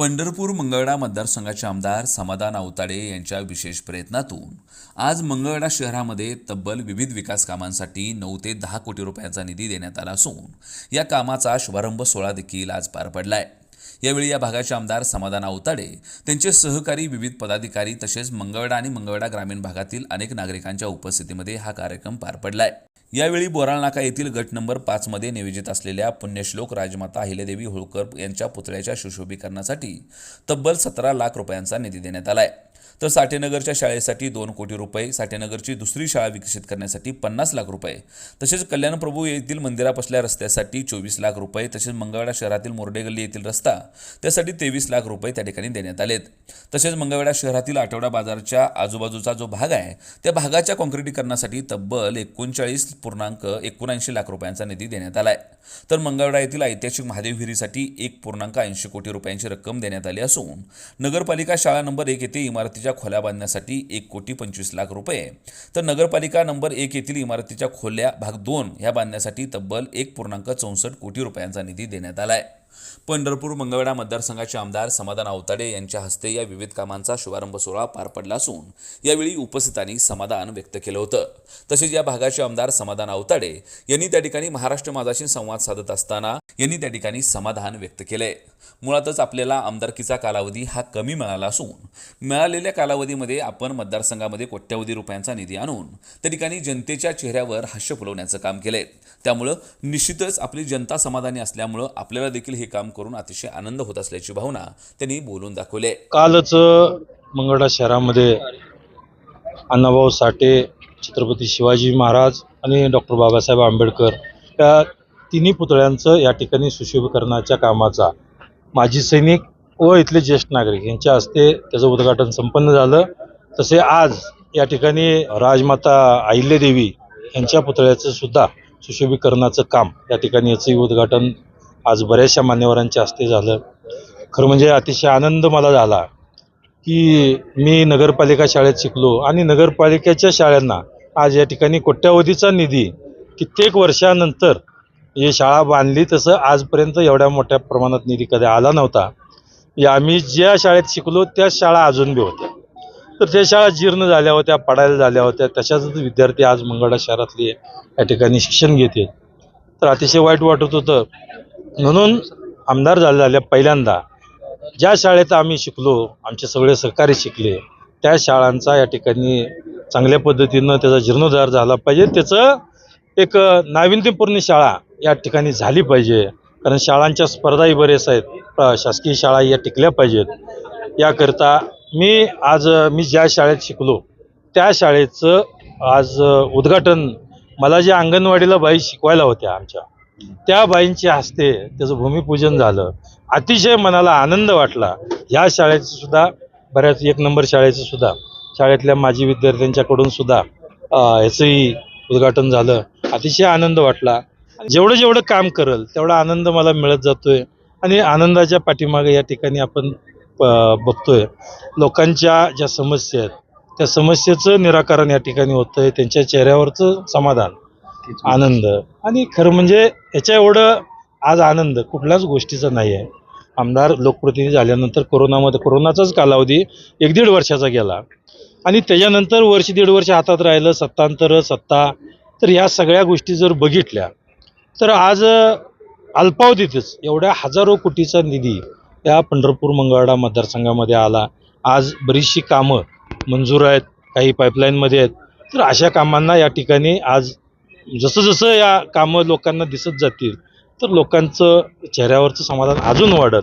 पंढरपूर मंगळडा मतदारसंघाचे आमदार समाधान आवताडे यांच्या विशेष प्रयत्नातून आज मंगळडा शहरामध्ये तब्बल विविध विकास कामांसाठी नऊ ते दहा कोटी रुपयांचा निधी देण्यात आला असून या कामाचा शुभारंभ सोहळा देखील आज पार पडलाय. यावेळी या भागाचे आमदार समाधान आवताडे त्यांचे सहकारी विविध पदाधिकारी तसेच मंगळडा आणि मंगळडा ग्रामीण भागातील अनेक नागरिकांच्या उपस्थितीमध्ये हा कार्यक्रम पार पडलाय. यावेळी बोराळ नाका येथील गट नंबर पाचमध्ये नियोजित असलेल्या पुण्यश्लोक राजमाता अहिल्यादेवी होळकर यांच्या पुतळ्याच्या सुशोभीकरणासाठी तब्बल सतरा लाख रुपयांचा निधी देण्यात आला आहे तर साठेनगरच्या शाळेसाठी दोन कोटी रुपये साठेनगरची दुसरी शाळा विकसित करण्यासाठी पन्नास लाख रुपये तसेच कल्याणप्रभू येथील मंदिरापसल्या रस्त्यासाठी चोवीस लाख रुपये तसेच मंगळवेढा शहरातील मोरडेगल्ली येथील रस्ता त्यासाठी तेवीस लाख रुपये त्या ठिकाणी देण्यात आलेत. तसेच मंगळवेढा शहरातील आठवडा बाजारच्या आजूबाजूचा जो भाग आहे त्या भागाच्या कॉन्क्रिटीकरणासाठी तब्बल एकोणचाळीस पूर्णांक एकोणऐंशी लाख रुपयांचा निधी देण्यात आला आहे तर मंगळवेढा येथील ऐतिहासिक महादेव विहिरीसाठी एक पूर्णांक ऐंशी कोटी रुपयांची रक्कम देण्यात आली असून नगरपालिका शाळा नंबर एक येथे इमारतीच्या खोल्या बांधण्यासाठी एक कोटी पंचवीस लाख रुपये. तर नगरपालिका नंबर एक येथील इमारतीच्या खोल्या भाग दोन ह्या बांधण्यासाठी तब्बल एक पूर्णांक चौसष्ट कोटी रुपयांचा निधी देण्यात आला आहे पंढरपूर मंगळवेढा मतदारसंघाचे आमदार समाधान आवताडे यांच्या हस्ते या विविध कामांचा शुभारंभ सोहळा पार पडला असून यावेळी उपस्थितांनी समाधान व्यक्त केलं होतं. तसेच या भागाचे आमदार समाधान आवताडे यांनी त्या ठिकाणी महाराष्ट्र माझाशी संवाद साधत असताना यांनी त्या ठिकाणी समाधान व्यक्त केले मुळातच आपल्याला आमदारकीचा कालावधी हा कमी मिळाला असून मिळालेल्या कालावधीमध्ये आपण मतदारसंघामध्ये कोट्यवधी रुपयांचा निधी आणून त्या ठिकाणी जनतेच्या चेहऱ्यावर हास्य फुलवण्याचं काम केले त्यामुळं निश्चितच आपली जनता समाधानी असल्यामुळं आपल्याला देखील हे काम करून अतिशय आनंद होत असल्याची भावना त्यांनी बोलून दाखवली. कालच मंगळा शहरामध्ये अण्णाभाऊ साठे छत्रपती शिवाजी महाराज आणि डॉक्टर बाबासाहेब आंबेडकर या तिन्ही पुतळ्यांचं या ठिकाणी सुशोभीकरणाच्या कामाचा माजी सैनिक व इथले ज्येष्ठ नागरिक यांच्या हस्ते त्याचं उद्घाटन संपन्न झालं. तसे आज या ठिकाणी राजमाता अहिल्यादेवी यांच्या पुतळ्याचं सुद्धा सुशोभीकरणाचं काम या ठिकाणी याचंही उद्घाटन आज बऱ्याचशा मान्यवरांच्या हस्ते झालं. खरं म्हणजे अतिशय आनंद मला झाला की मी नगरपालिका शाळेत शिकलो आणि नगरपालिकेच्या शाळांना आज या ठिकाणी कोट्यावधीचा निधी कित्येक वर्षानंतर ही शाळा बांधली तसं आजपर्यंत एवढ्या मोठ्या प्रमाणात निधी कधी आला नव्हता. या आम्ही ज्या शाळेत शिकलो त्या शाळा अजून बी होत्या. तर त्या शाळा जीर्ण झाल्या होत्या पडायला झाल्या होत्या. तशाच विद्यार्थी आज मंगळा शहरातले या ठिकाणी शिक्षण घेते तर अतिशय वाईट वाटत होतं. म्हणून आमदार झाले झाल्या पहिल्यांदा. ज्या शाळेत आम्ही शिकलो आमचे सगळे सहकारी शिकले त्या शाळांचा या ठिकाणी चांगल्या पद्धतीनं त्याचा जीर्णोद्धार झाला पाहिजे. त्याचं एक नाविन्यपूर्ण शाळा या ठिकाणी झाली पाहिजे. कारण शाळांच्या स्पर्धाही बरेच आहेत. शासकीय शाळा या टिकल्या पाहिजेत. याकरता मी आज मी ज्या शाळेत शिकलो त्या शाळेचं आज उद्घाटन मला जे अंगणवाडीला बाई शिकवायला होत्या आमच्या त्या बाईंच्या हस्ते त्याचं भूमिपूजन झालं. अतिशय मनाला आनंद वाटला. ह्या शाळेचं सुद्धा बऱ्याच एक नंबर शाळेचं सुद्धा शाळेतल्या माजी विद्यार्थ्यांच्याकडून सुद्धा याचंही ह्याचंही उद्घाटन झालं. अतिशय आनंद वाटला. जेवढं जेवढं काम करल तेवढा आनंद मला मिळत जातोय आणि आनंदाच्या पाठीमागे या ठिकाणी आपण बघतोय. लोकांच्या ज्या समस्या आहेत त्या समस्येचं निराकरण या ठिकाणी होतंय. त्यांच्या चेहऱ्यावरचं समाधान. आनंद. आणि खरं म्हणजे याच्या एवढं आज आनंद कुठल्याच गोष्टीचा नाही आहे. आमदार लोकप्रतिनिधी झाल्यानंतर कोरोनामध्ये कोरोनाचाच कालावधी एक दीड वर्षाचा गेला. आणि त्याच्यानंतर वर्ष दीड वर्ष हातात राहिलं सत्तांतर सत्ता तर या सगळ्या गोष्टी जर बघितल्या तर आज अल्पावधीतच एवढ्या हजारो कोटीचा निधी या पंढरपूर मंगळवाडा मतदारसंघामध्ये आला. आज बरीचशी कामं मंजूर आहेत काही पाईपलाईनमध्ये आहेत. तर अशा कामांना या ठिकाणी आज जसं जसं या कामं लोकांना दिसत जातील तर लोकांचं चेहऱ्यावरचं समाधान अजून वाढत